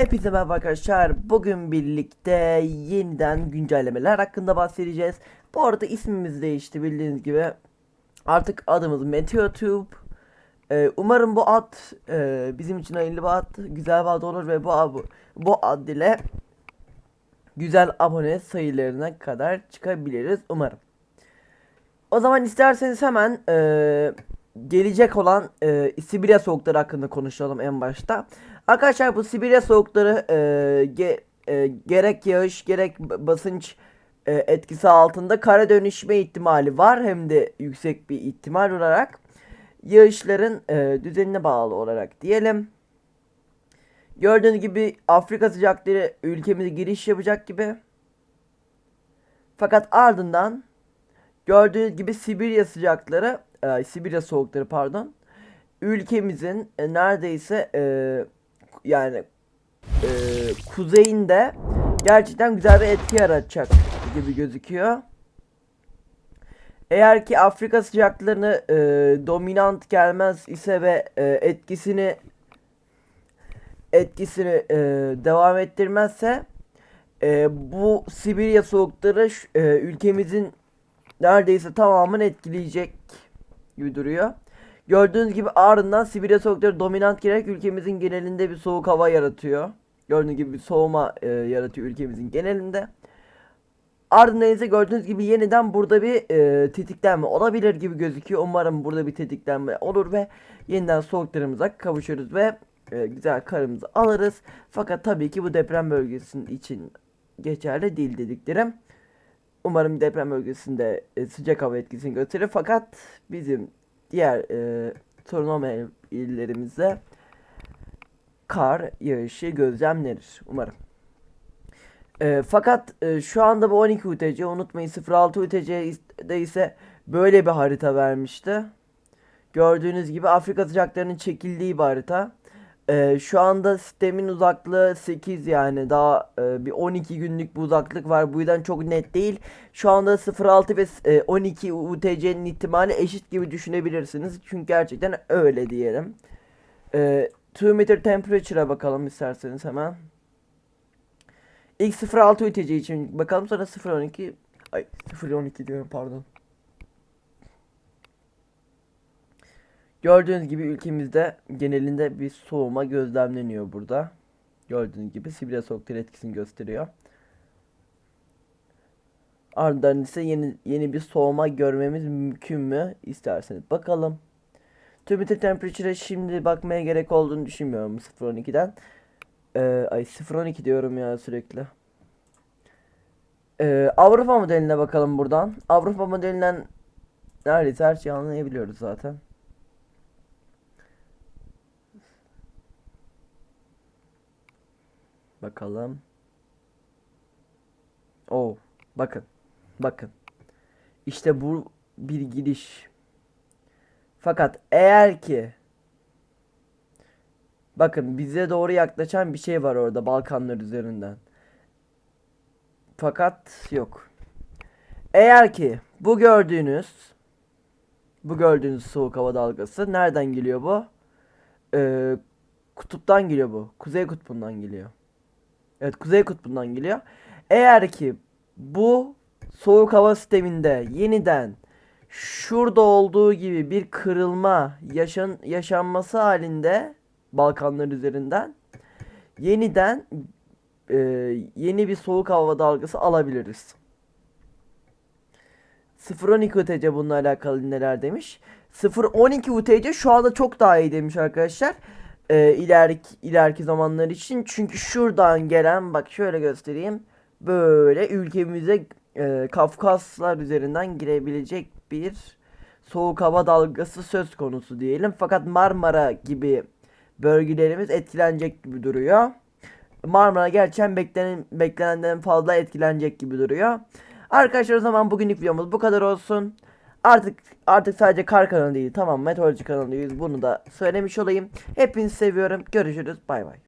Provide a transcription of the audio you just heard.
Hepinize merhaba arkadaşlar. Bugün birlikte yeniden güncellemeler hakkında bahsedeceğiz. Bu arada ismimiz değişti bildiğiniz gibi. Artık adımız MeteoTube. Ee, umarım bu ad e, bizim için hayırlı bir ad, güzel bir ad olur ve bu ad, bu ad ile güzel abone sayılarına kadar çıkabiliriz umarım. O zaman isterseniz hemen e, gelecek olan e, Sibirya soğukları hakkında konuşalım en başta. Arkadaşlar bu Sibirya soğukları e, ge- e, gerek yağış gerek basınç e, etkisi altında kara dönüşme ihtimali var hem de yüksek bir ihtimal olarak yağışların e, düzenine bağlı olarak diyelim. Gördüğünüz gibi Afrika sıcakları ülkemize giriş yapacak gibi. Fakat ardından gördüğünüz gibi Sibirya sıcakları, e, Sibirya soğukları pardon, ülkemizin e, neredeyse e, yani e, kuzeyinde gerçekten güzel bir etki yaratacak gibi gözüküyor. Eğer ki Afrika sıcaklarını e, dominant gelmez ise ve e, etkisini etkisini e, devam ettirmezse e, bu Sibirya soğukları e, ülkemizin neredeyse tamamını etkileyecek gibi duruyor. Gördüğünüz gibi ardından Sibirya soğukları dominant girerek ülkemizin genelinde bir soğuk hava yaratıyor. Gördüğünüz gibi bir soğuma e, yaratıyor ülkemizin genelinde. Ardından ise gördüğünüz gibi yeniden burada bir e, tetiklenme olabilir gibi gözüküyor. Umarım burada bir tetiklenme olur ve yeniden soğuklarımıza kavuşuruz ve e, güzel karımızı alırız. Fakat tabii ki bu deprem bölgesinin için geçerli değil dediklerim. Umarım deprem bölgesinde e, sıcak hava etkisini gösterir. Fakat bizim diğer e, sorun olmayan kar yağışı gözlemlenir. Umarım. E, fakat e, şu anda bu 12 UTC unutmayın 06 UTC'de ise böyle bir harita vermişti. Gördüğünüz gibi Afrika sıcaklarının çekildiği bir harita. E, şu anda sistemin uzaklığı 8 yani daha e, bir 12 günlük bir uzaklık var. Bu yüzden çok net değil. Şu anda 06 ve e, 12 UTC'nin ihtimali eşit gibi düşünebilirsiniz. Çünkü gerçekten öyle diyelim. E, 2 meter temperature'a bakalım isterseniz hemen. İlk 06 UTC için bakalım sonra 012 ay 012 diyorum pardon. Gördüğünüz gibi ülkemizde genelinde bir soğuma gözlemleniyor burada. Gördüğünüz gibi Sibirya soğukları etkisini gösteriyor. Ardından ise yeni yeni bir soğuma görmemiz mümkün mü? İsterseniz bakalım. Thermometer temperature'a şimdi bakmaya gerek olduğunu düşünmüyorum 0.12'den. Ee, ay 0.12 diyorum ya sürekli. Ee, Avrupa modeline bakalım buradan. Avrupa modelinden neredeyse her şeyi anlayabiliyoruz zaten. Bakalım. Oo, bakın. Bakın. İşte bu bir giriş. Fakat eğer ki bakın bize doğru yaklaşan bir şey var orada Balkanlar üzerinden. Fakat yok. Eğer ki bu gördüğünüz bu gördüğünüz soğuk hava dalgası nereden geliyor bu? Ee, kutuptan geliyor bu. Kuzey kutbundan geliyor. Evet Kuzey Kutbu'ndan geliyor. Eğer ki bu soğuk hava sisteminde yeniden şurada olduğu gibi bir kırılma yaşan yaşanması halinde Balkanlar üzerinden yeniden e, yeni bir soğuk hava dalgası alabiliriz. 012 UTC bununla alakalı neler demiş. 012 UTC şu anda çok daha iyi demiş arkadaşlar e, ileriki, ileriki zamanlar için. Çünkü şuradan gelen bak şöyle göstereyim. Böyle ülkemize e, Kafkaslar üzerinden girebilecek bir soğuk hava dalgası söz konusu diyelim. Fakat Marmara gibi bölgelerimiz etkilenecek gibi duruyor. Marmara gerçekten beklenen, beklenenden fazla etkilenecek gibi duruyor. Arkadaşlar o zaman bugünlük videomuz bu kadar olsun. Artık artık sadece kar kanalı değil tamam meteoroloji kanalıyız bunu da söylemiş olayım. Hepinizi seviyorum. Görüşürüz bay bay.